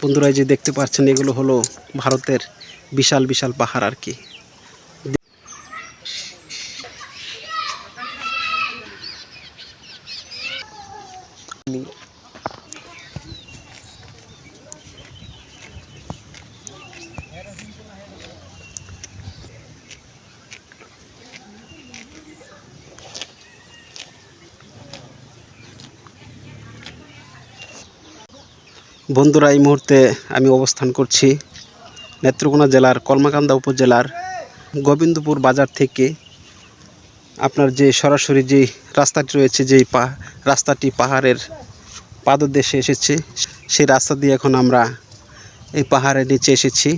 বন্ধুরা যে দেখতে পাচ্ছেন এগুলো হলো ভারতের বিশাল বিশাল পাহাড় আর কি। বন্ধুরা, এই মুহূর্তে আমি অবস্থান করছি নেত্রকোনা জেলার কলমাকান্দা উপজেলার গোবিন্দপুর বাজার থেকে। আপনার যে সরাসরি যে রাস্তাটি রয়েছে, যেই পা, রাস্তাটি পাহাড়ের পাদদেশে এসেছে, সেই রাস্তা দিয়ে এখন আমরা এই পাহাড়ের নিচে এসেছি।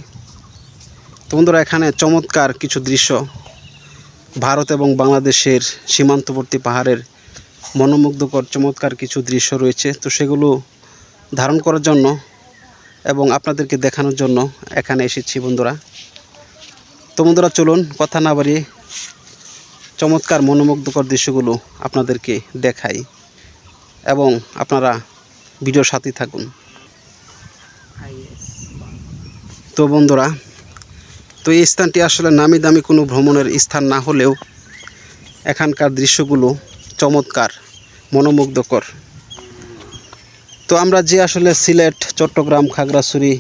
তো বন্ধুরা, এখানে চমৎকার কিছু দৃশ্য। ভারত এবং বাংলাদেশের সীমান্তবর্তী পাহাড়ের মনোমুগ্ধকর চমৎকার কিছু দৃশ্য রয়েছে। তো সেগুলো ধারণ করার জন্য এবং আপনাদেরকে দেখানোর জন্য এখানে এসেছি বন্ধুরা। তো বন্ধুরা, চলুন কথা না বাড়িয়ে চমৎকার মনোমুগ্ধকর দৃশ্যগুলো আপনাদেরকে দেখাই এবং আপনারা ভিডিওর সাথে থাকুন। তো বন্ধুরা, তো এই স্থানটি আসলে নামি দামি কোনো ভ্রমণের স্থান না হলেও এখানকার দৃশ্যগুলো চমৎকার, মনোমুগ্ধকর। তো আমরা যে আসলে সিলেট, চট্টগ্রাম, খাগড়াছড়ি,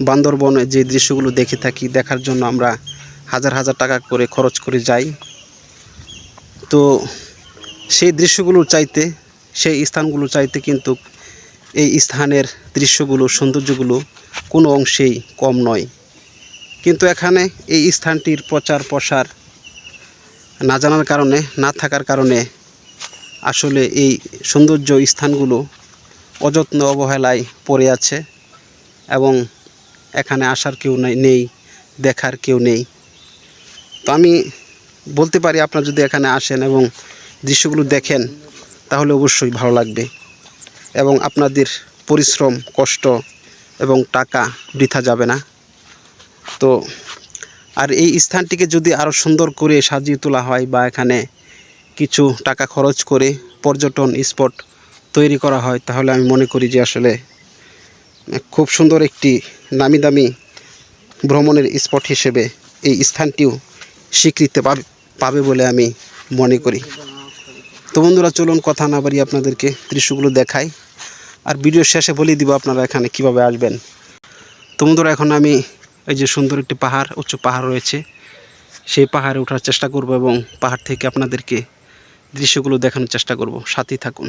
বান্দরবনে যে দৃশ্যগুলো দেখে থাকি, দেখার জন্য আমরা হাজার হাজার টাকা করে খরচ করে যাই। তো সেই দৃশ্যগুলো চাইতে, সেই স্থানগুলো চাইতে কিন্তু এই স্থানের দৃশ্যগুলো, সৌন্দর্যগুলো কোনো অংশেই কম নয়। কিন্তু এখানে এই স্থানটির প্রচার প্রসার না জানার কারণে, না থাকার কারণে আসলে এই সৌন্দর্য স্থানগুলো অযত্ন অবহেলায় পড়ে আছে এবং এখানে আসার কেউ নাই দেখার কেউ নেই। তো আমি বলতে পারি আপনারা যদি এখানে আসেন এবং দৃশ্যগুলো দেখেন, তাহলে অবশ্যই ভালো লাগবে এবং আপনাদের পরিশ্রম, কষ্ট এবং টাকা বৃথা যাবে না। তো আর এই স্থানটিকে যদি আরও সুন্দর করে সাজিয়ে তোলা হয় বা এখানে কিছু টাকা খরচ করে পর্যটন স্পট তৈরি করা হয়, তাহলে আমি মনে করি যে আসলে খুব সুন্দর একটি নামি দামি ভ্রমণের স্পট হিসেবে এই স্থানটিও স্বীকৃতি পাবে পাবে বলে আমি মনে করি। তো বন্ধুরা, চলুন কথা না বাড়ি আপনাদেরকে দৃশ্যগুলো দেখাই। আর ভিডিও শেষে বলে দিব আপনারা এখানে কীভাবে আসবেন। তো বন্ধুরা, এখন আমি এই যে সুন্দর একটি পাহাড়, উচ্চ পাহাড় রয়েছে, সেই পাহাড়ে ওঠার চেষ্টা করব এবং পাহাড় থেকে আপনাদেরকে দৃশ্যগুলো দেখানোর চেষ্টা করব। সাথেই থাকুন।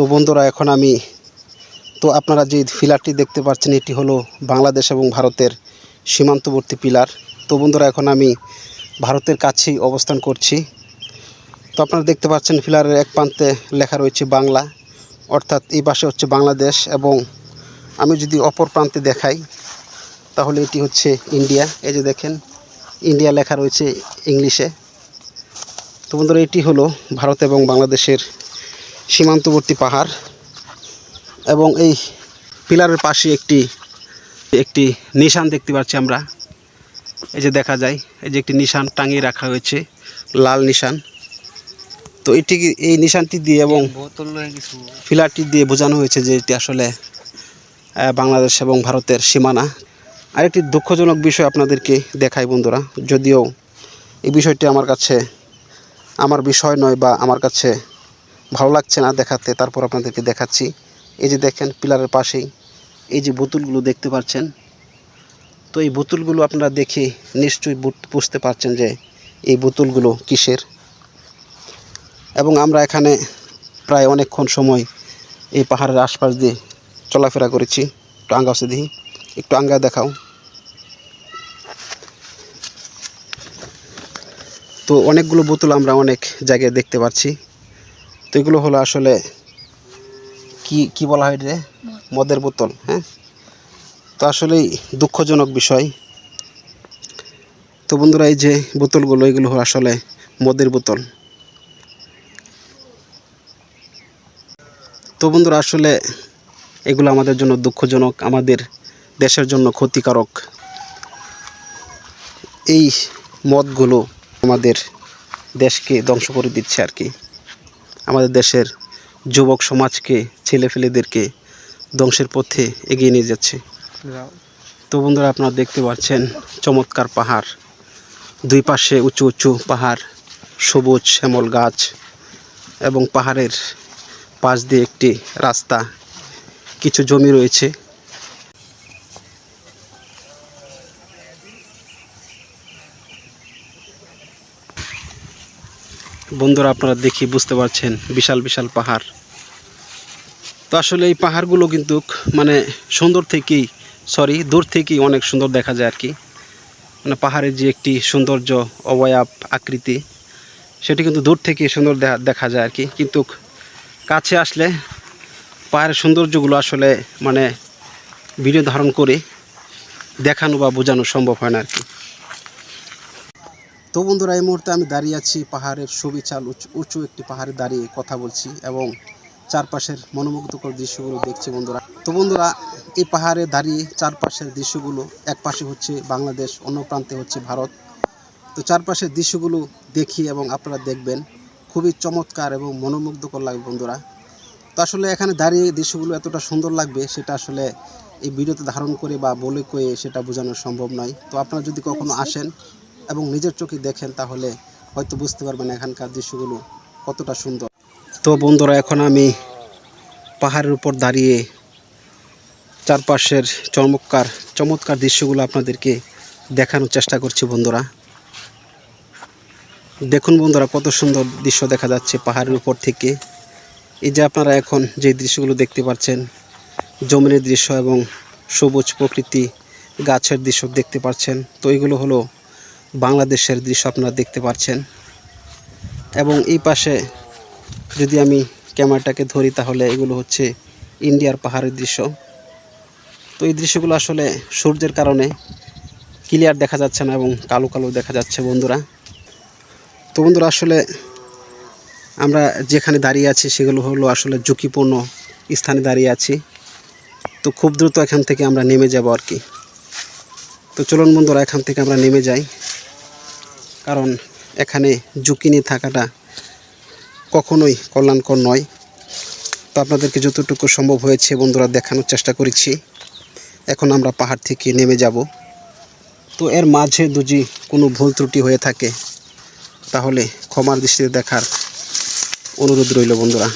তো বন্ধুরা, এখন আমি, তো আপনারা যে পিলারটি দেখতে পাচ্ছেন, এটি হলো বাংলাদেশ এবং ভারতের সীমান্তবর্তী পিলার। তো বন্ধুরা, এখন আমি ভারতের কাছেই অবস্থান করছি। তো আপনারা দেখতে পাচ্ছেন, পিলারের এক প্রান্তে লেখা রয়েছে বাংলা। অর্থাৎ এই পাশে হচ্ছে বাংলাদেশ এবং আমি যদি অপর প্রান্তে দেখাই, তাহলে এটি হচ্ছে ইন্ডিয়া। এই যে দেখেন, ইন্ডিয়া লেখা রয়েছে ইংলিশে। তো বন্ধুরা, এটি হলো ভারত এবং বাংলাদেশের সীমান্তবর্তী পাহাড় এবং এই পিলারের পাশে একটি একটি নিশান দেখতে পাচ্ছি আমরা। এই যে দেখা যায়, এই যে একটি নিশান টাঙিয়ে রাখা হয়েছে, লাল নিশান। তো এটি এই নিশানটি দিয়ে এবং ফিলারটি দিয়ে বোঝানো হয়েছে যে এটি আসলে বাংলাদেশ এবং ভারতের সীমানা। আরেকটি দুঃখজনক বিষয় আপনাদেরকে দেখাই বন্ধুরা, যদিও এই বিষয়টি আমার কাছে, আমার বিষয় নয় বা আমার কাছে ভালো লাগছে না দেখাতে, তারপর আপনাদেরকে দেখাচ্ছি। এই যে দেখেন পিলারের পাশেই, এই যে বোতলগুলো দেখতে পাচ্ছেন। তো এই বোতলগুলো আপনারা দেখে নিশ্চয়ই বুঝ- বুঝতে পারছেন যে এই বোতলগুলো কিসের। এবং আমরা এখানে প্রায় অনেকক্ষণ সময় এই পাহাড়ের আশপাশ দিয়ে চলাফেরা করেছি। একটু আঙ্গা আছে দেখি, একটু আঙ্গা দেখাও। তো অনেকগুলো বোতল আমরা অনেক জায়গায় দেখতে পাচ্ছি। তো এগুলো হলো আসলে কি কি বলা হয় রে মদের বোতল হ্যাঁ? তো আসলেই দুঃখজনক বিষয়। তো বন্ধুরা এই যে বোতলগুলো এগুলো হলো আসলে মদের বোতল। তো বন্ধুরা আসলে এগুলো আমাদের জন্য দুঃখজনক আমাদের দেশের জন্য ক্ষতিকারক। এই মদগুলো আমাদের দেশকে ধ্বংস করে দিচ্ছে আর কি। আমাদের দেশের যুবক সমাজকে ছেলেফেলেদেরকে ধ্বংসের পথে এগিয়ে নিয়ে যাচ্ছে। তো বন্ধুরা আপনারা দেখতে পাচ্ছেন চমৎকার পাহাড়। দুই পাশে উঁচু উঁচু পাহাড়, সবুজ শ্যামল গাছ এবং পাহাড়ের পাশ দিয়ে একটি রাস্তা, কিছু জমি রয়েছে। বন্ধুরা আপনারা দেখি বুঝতে পারছেন, বিশাল বিশাল পাহাড়। তো আসলে এই পাহাড়গুলো কিন্তু মানে সুন্দর থেকেই সরি দূর থেকেই অনেক সুন্দর দেখা যায় আর কি মানে পাহাড়ের যে একটি সৌন্দর্য, অবয়াব, আকৃতি, সেটি কিন্তু দূর থেকে সুন্দর দেখা- যায় আর কি কিন্তু কাছে আসলে পাহাড়ের সৌন্দর্যগুলো আসলে মানে ভিডিও ধারণ করে দেখানো বা বোঝানো সম্ভব হয় না আর কি তো বন্ধুরা এই মুহূর্তে আমি দাঁড়িয়ে আছি পাহাড়ের সুবিচাল উঁচু উঁচু একটি পাহাড়ে দাঁড়িয়ে কথা বলছি এবং চারপাশের মনোমুগ্ধকর দৃশ্যগুলো দেখছি বন্ধুরা। তো বন্ধুরা এই পাহাড়ে দাঁড়িয়ে চারপাশের দৃশ্যগুলো এক পাশে হচ্ছে বাংলাদেশ অন্য প্রান্তে হচ্ছে ভারত। তো চারপাশের দৃশ্যগুলো দেখি এবং আপনারা দেখবেন খুবই চমৎকার এবং মনোমুগ্ধকর লাগবে বন্ধুরা। তো আসলে এখানে দাঁড়িয়ে দৃশ্যগুলো এতটা সুন্দর লাগবে সেটা আসলে এই ভিডিওতে ধারণ করে বা বলে কয়ে সেটা বোঝানো সম্ভব নয়। তো আপনারা যদি কখনো আসেন এবং নিজের চোখে দেখেন তাহলে হয়তো বুঝতে পারবেন এখানকার দৃশ্যগুলো কতটা সুন্দর। তো বন্ধুরা, এখন আমি পাহাড়ের উপর দাঁড়িয়ে চারপাশের চমৎকার চমৎকার দৃশ্যগুলো আপনাদেরকে দেখানোর চেষ্টা করছি বন্ধুরা। দেখুন বন্ধুরা, কত সুন্দর দৃশ্য দেখা যাচ্ছে পাহাড়ের উপর থেকে। এই যে আপনারা এখন যে দৃশ্যগুলো দেখতে পাচ্ছেন জমিনের দৃশ্য এবং সবুজ প্রকৃতি গাছের দৃশ্য দেখতে পাচ্ছেন, তো এগুলো হলো বাংলাদেশের দৃশ্য আপনারা দেখতে পাচ্ছেন। এবং এই পাশে যদি আমি ক্যামেরাটাকে ধরি, তাহলে এগুলো হচ্ছে ইন্ডিয়ার পাহাড়ের দৃশ্য। তো এই দৃশ্যগুলো আসলে সূর্যের কারণে ক্লিয়ার দেখা যাচ্ছে না এবং কালো কালো দেখা যাচ্ছে বন্ধুরা। তো বন্ধুরা, আসলে আমরা যেখানে দাঁড়িয়ে আছি, সেগুলো হলো আসলে ঝুঁকিপূর্ণ স্থানে দাঁড়িয়ে আছি। তো খুব দ্রুত এখান থেকে আমরা নেমে যাব আর কি। তো চলুন বন্ধুরা, এখান থেকে আমরা নেমে যাই। কারণ এখানে ঝুঁকি নিয়ে থাকাটা কখনোই কল্যাণকর নয়। তো আপনাদেরকে যতটুকু সম্ভব হয়েছে বন্ধুরা দেখানোর চেষ্টা করেছি। এখন আমরা পাহাড় থেকে নেমে যাব। তো এর মাঝে দুজি কোনো ভুল ত্রুটি হয়ে থাকে, তাহলে ক্ষমার দৃষ্টিতে দেখার অনুরোধ রইল বন্ধুরা।